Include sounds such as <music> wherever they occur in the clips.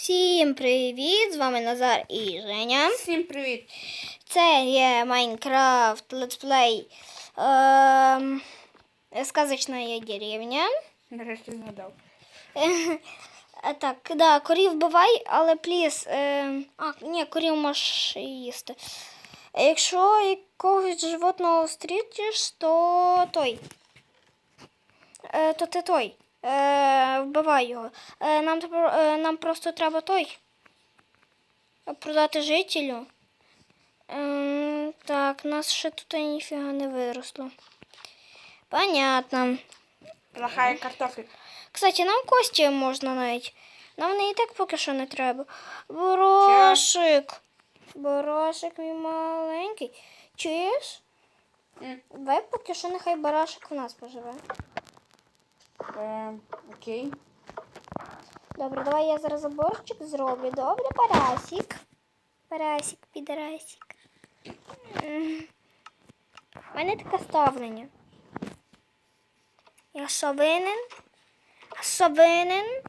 Всім привіт! З вами Назар і Женя. Всім привіт. Це є Майнкрафт летсплей ем, Сказочна деревня. Нарешті згадав. <laughs> Е, Так, да, корів вбивай, але пліс. Е, а, ні, корів можеш їсти. Е, Якщо якогось животного зустрічеш, то той. Е, то ти той. Е, вбивай його. Е, нам, е, нам просто треба той. е, Продати жителю. Ем, так, нас ще тут ніфіга не виросло. Понятно. Плохая картофель. Кстати, нам кості можна навіть. Нам не і так поки що не треба. Борошик. Борошик мій маленький. Чуєш? М, Давай поки що нехай барашик в нас поживе. Е, окей. Добре, давай я зараз заборчик зроблю. Добре, парасик. Парасик, підарасик. У мене таке ставлення. Я що винен? А що винен?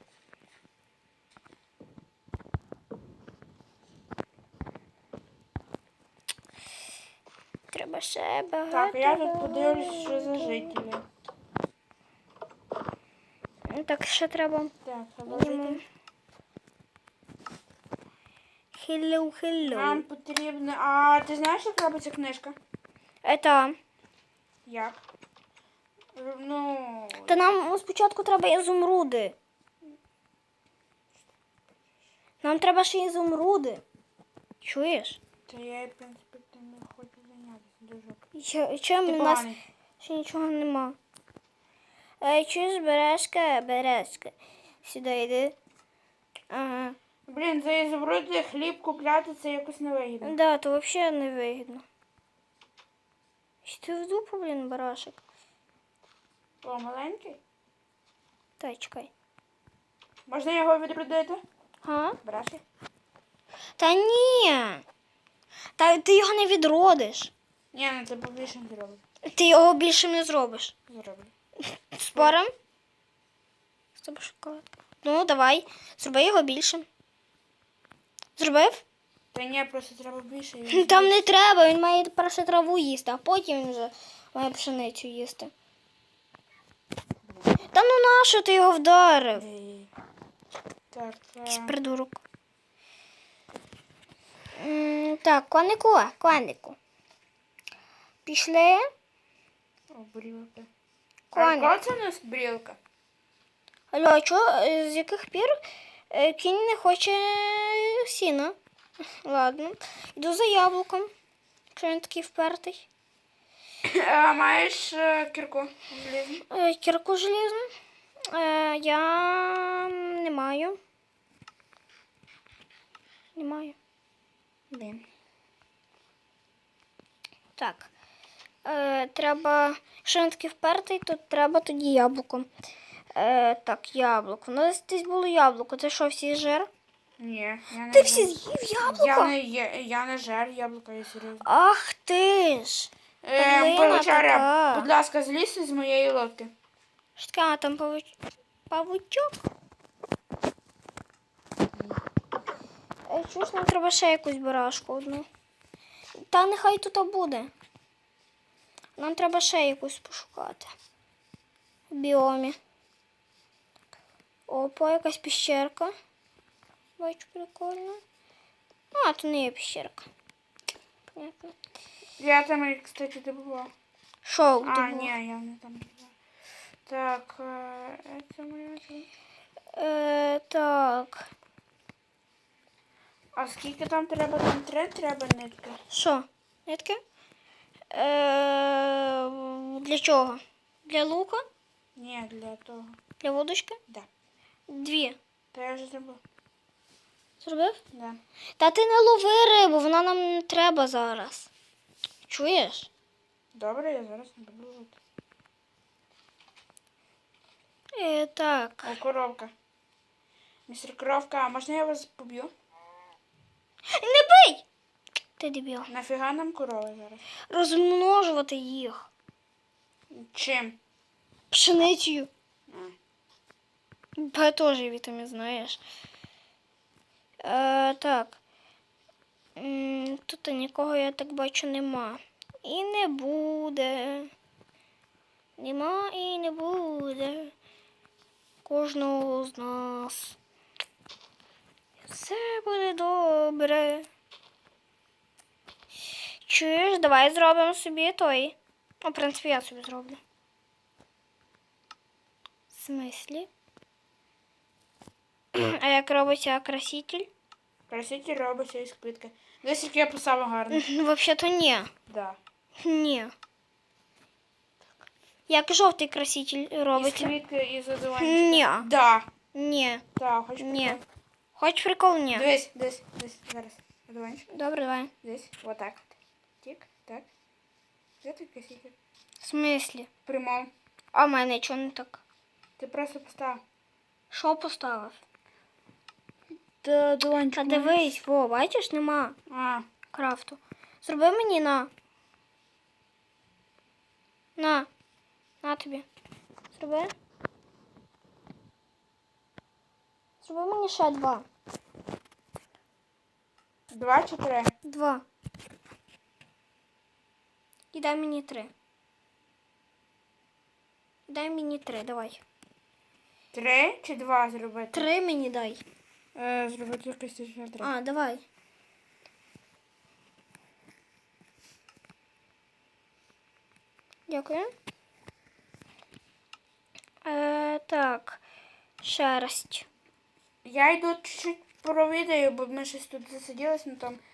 Треба ще багато. Так, я тут подивлюсь, що за жителі. Так, ще треба. Так. Hello, hello. Нам потрібно. А ти знаєш, як робиться книжка? Это. Як? Ну. Та нам спочатку треба ізумруди. Нам треба ще ізумруди. Чуєш? Та я, в принципі, не хочу зайнятися дуже. Чим у нас ще нічого нема. Чуєш, березка, березка. Сюди йди. Ага. Блін, за ізумруди хліб купляти це якось невигідно. Да, то взагалі не вигідно. Що ти в дупу, блін, барашек? О, маленький. Та чекай. Можна його відродити? А? Брашки? Та ні. Та ти його не відродиш. Ні, ну це побільше не зробить. Ти його більше не зробиш. Зроблю. Спорим? З тобою шоколадка. Ну, давай. Зроби його більшим. Зробив? Та ні, просто треба більше. Там не треба, він має перше траву їсти, а потім він вже має пшеницю їсти. Та ну нащо ти його вдарив? Так, Якийсь а... придурок. М, Так, конику, конику. Пішли. О, брілка. Коник. А це у нас брілка? Алло, а чо, е, з яких пір е, кінь не хоче сіна? <laughs> Ладно. Йду за яблуком. Якщо він такий впертий. А маєш е, кірку желізну? Е, Кірку желізну. Е, я не маю. Не маю. Блін. Так. Е, треба. Якщо він такий впертий, то треба тоді яблуко. Е, так, яблуко. У нас десь було яблуко. Це що, всі жир? Ні, я не Ти всі з'їв яблуко? Я не, є, я не жер яблука, я серйозно. Ах ти ж! Е, така. будь ласка, злізь з моєї лодки. Що таке, а там павуч... павучок? Е, Чуєш, нам треба ще якусь барашку одну. Та нехай тут буде. Нам треба ще якусь пошукати. В біомі. Опа, якась піщерка. Бачу, прикольно. А, то не є піщерка. Понятно. Я там, кстати, добував. Що у А, тебе? ні, я не там добував. Так, е, це моя. Е, так. А скільки там треба? Там три треба нитки. Що? Нитки? Е, для чого? Для лука? Ні, для того. Для водочки? Да. Дві. Та я вже зробив. Зробив? Да. Та ти не лови рибу, вона нам не треба зараз. Чуєш? Добре, я зараз не буду ловити. Е, так. О, коровка. Містер Коровка, а можна я вас поб'ю? Не бий! Ти дебіл. Нафіга нам корови зараз? Розмножувати їх. Чим? Пшеницею. А. Бо теж вітамін, знаєш. Е, так. Тут нікого, я так бачу, нема. І не буде. Нема і не буде. Кожного з нас. Все буде добре. Чуєш, давай зробимо собі той. Ну, в принципі, я собі зроблю. В смислі? А як робиться краситель? Краситель робиться із квітки. Десь як я писала гарно. Взагалі-то ні. Да. Ні. Як жовтий краситель Із робиться? квітки і задуванчика. Ні. Да. Ні. Так, хоч Ні. прикол. Хоч прикол ні. Дивись, дивись, дивись. Зараз. Задуванчик. Добре, давай. Десь. Вот так. Так. Де твій краситель? В смислі? Прямом. А в мене чого не так? Ти просто постав. Що поставив? Та Та дивись, во, бачиш, нема А, крафту. Зроби мені на. На. На тобі. Зроби. Зроби мені ще два. два чи три? Два. І дай мені три. Дай мені три, давай. Три чи два зробити? Три мені дай. Е, зробити краситель три. А, давай. Дякую. Е, так. Шерсть. Я йду чуть-чуть провідаю, бо ми щось тут засиділись на тому, е,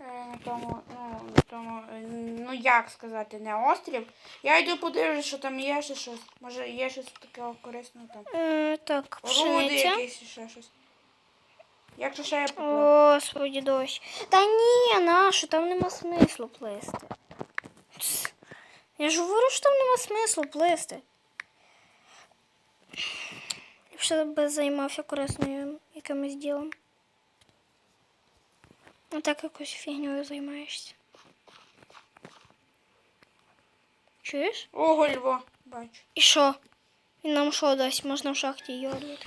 на тому, ну, на тому, е, ну як сказати, не острів. Я йду подивлюсь, що там є ще щось. Може є щось такого корисного там. Е, так, Руди пшениця. якісь ще щось. Якщо ще я поплив. Господи, дощ. Та ні, нащо, там нема смислу плисти. Тс. Я ж говорю, що там нема смислу плисти. Ліпше би займався корисною якимось ділом. А так якось фігньою займаєшся. Чуєш? Ого, Льво, бачу. І що? Він нам що дасть? Можна в шахті йорити.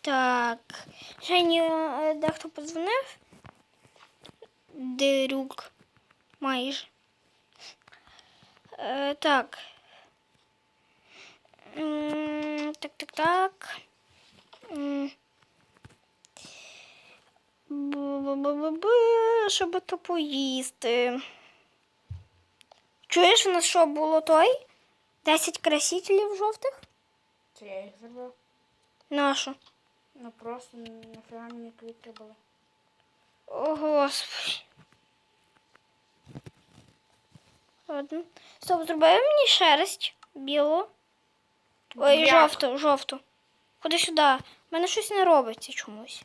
Так. Жені е, дехто подзвонив. Друг. Майже. Е, так. М, Так, так, так. М. Щоб то поїсти. Чуєш, у нас що було той? 10 красителів жовтих? Це я їх зробив. Нашу. Ну просто нафіга мені квітки були. О, Господи. Ладно. Стоп, зроби мені шерсть білу. Ой, Як? жовту, жовту. Ходи сюди. У мене щось не робиться чомусь.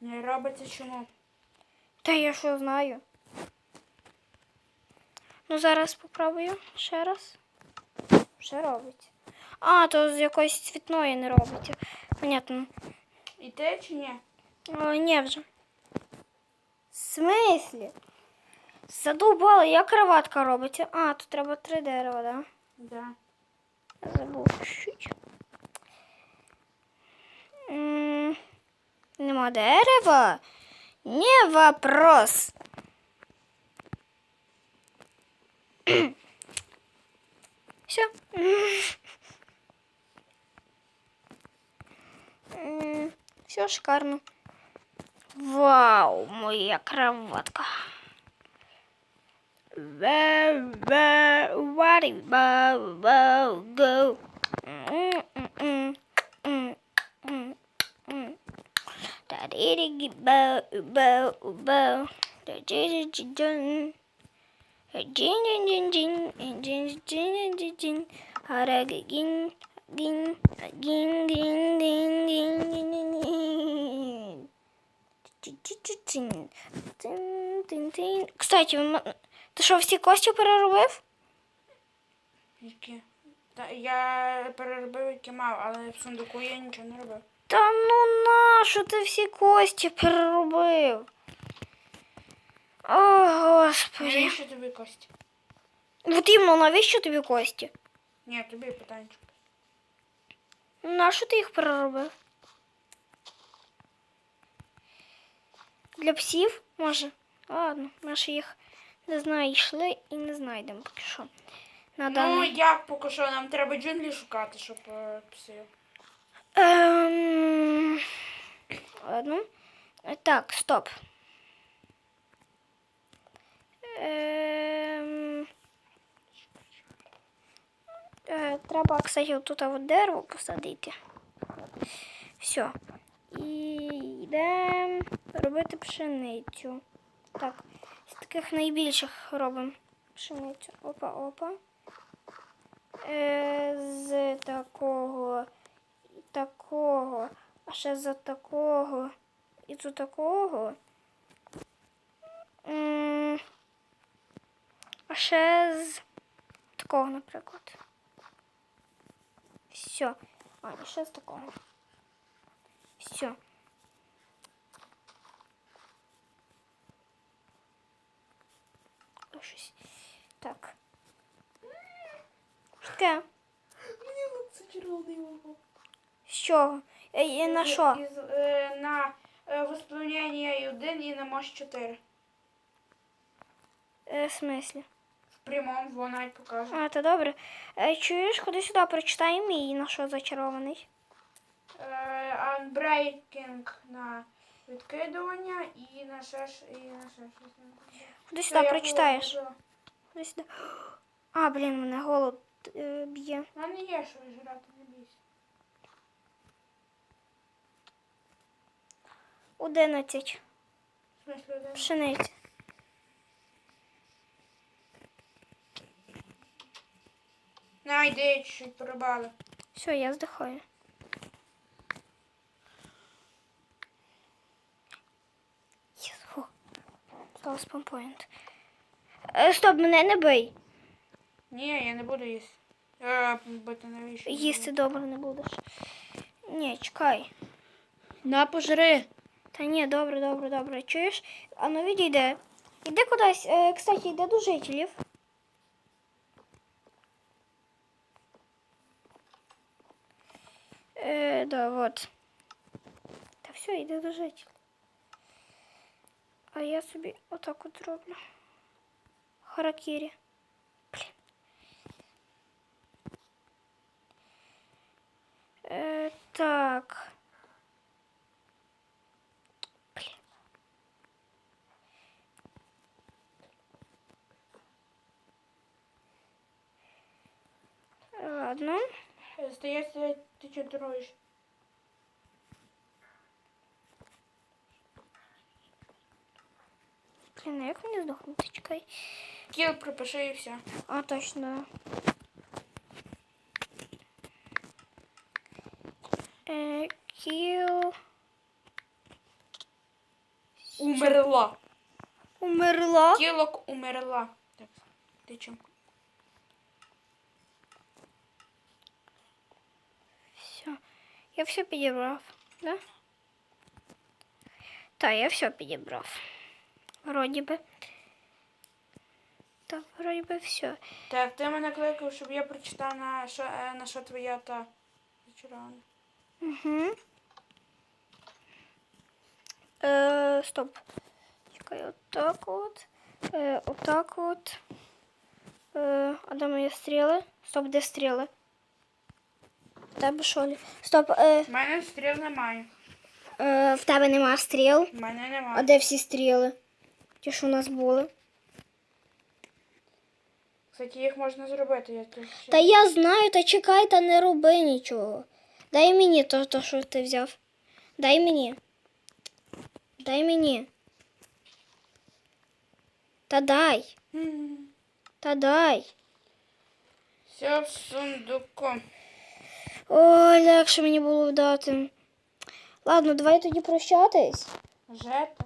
Не робиться чому? Та я що знаю. Ну, зараз попробую ще раз. Ще робиться. А, то з якоїсь цвітної не робиться. Понятно. І те чи ні? О, ні вже. В смислі? Задовбала, як кроватка робиться. А, тут треба три дерева, да? Да. Забув чуть-чуть. Нема дерева? Не вопрос. <clears throat> Все. Все шикарно. Вау, моя кроватка. Go. Кстати, ти що всі кості переробив? Які? Та я переробив які мав, але в сундуку я нічого не робив. Та ну нащо ти всі кості переробив? О, господи. Навіщо тобі кості? От іменно, навіщо тобі кості? Ні, тобі питанчик. На що ти їх переробив? Для псів, може? Ладно, ми ж їх не знаю, йшли і не знайдемо поки що. На Ну, даний. як поки що, нам треба джунглі шукати, щоб е, пси. Ем... Ладно. Так, стоп. Ем... Е, треба, кстати, тут от дерево посадити. Все. І йдемо робити пшеницю. Так, з таких найбільших робимо пшеницю. Опа, опа. Е, з такого і такого, а ще за такого і за такого. А ще з такого, наприклад. Все. А, і ще з такого. Все. Щось. Так. Що таке? Мені це червоний вогонь. З чого? Е, е, на що? Із, е, на е, воспламенення 1 і на мощь 4. Е, в смислі? В прямому вона навіть покаже. А, то добре. Е, чуєш, ходи сюди, прочитай мій, на що зачарований. Е, Unbreaking на відкидування і на ще ж- і на ще щось. Ходи сюди, я прочитаєш. Ходи сюди. А, блін, мене голод е, б'є. У мене є що жрати, не бійся. 11. В смислі, один. Пшениці. На, чуть-чуть порубали. Все, я здихаю. Єс, фу. Спампоінт. Е, стоп, мене не бий. Ні, я не буду їсти. Е, бити навіщо? Їсти добре не будеш. Ні, чекай. На, пожри. Та ні, добре, добре, добре. Чуєш? А ну відійде. Іди кудись. Е, кстати, йде до жителів. Е, да, вот. Та все, йде до жителів. А я собі отак от роблю. Харакірі. Блін. Е, так. Ладно. Здається, ти чого троєш? Блін, а як мені здохнути? Чекай. Кіл пропиши і все. А, точно. Е, кіл Умерла. умерла. Кілок умерла. Так, ти чим? Все. Я все підібрав, да? Так, я все підібрав. Вроді би. Так, вроді би все. Так, ти мене кликав, щоб я прочитав на що, е, на що твоя та зачарована. Угу. Е, стоп. Чекай, отак от. Е, отак от. Е, а де мої стріли? Стоп, де стріли? Тебе що ли? Стоп, е, У мене стріл немає. е, в тебе нема стріл. У мене А де всі стріли? Ті, що у нас були. Кстати, їх можна зробити. Я тут ще... Та я знаю, та чекай, та не роби нічого. Дай мені то, то що ти взяв. Дай мені. Дай мені. Та дай. Та дай. Все в сундуку. Ой, легше мені було вдати. Ладно, давай тоді прощатись. Жета.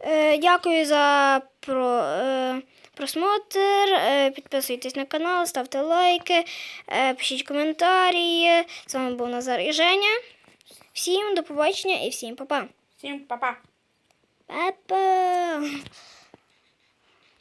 Е, дякую за про, е, просмотр. Е, підписуйтесь на канал, ставте лайки, е, пишіть коментарі. З вами був Назар і Женя. Всім до побачення і всім па-па. Всім па-па. Па-па.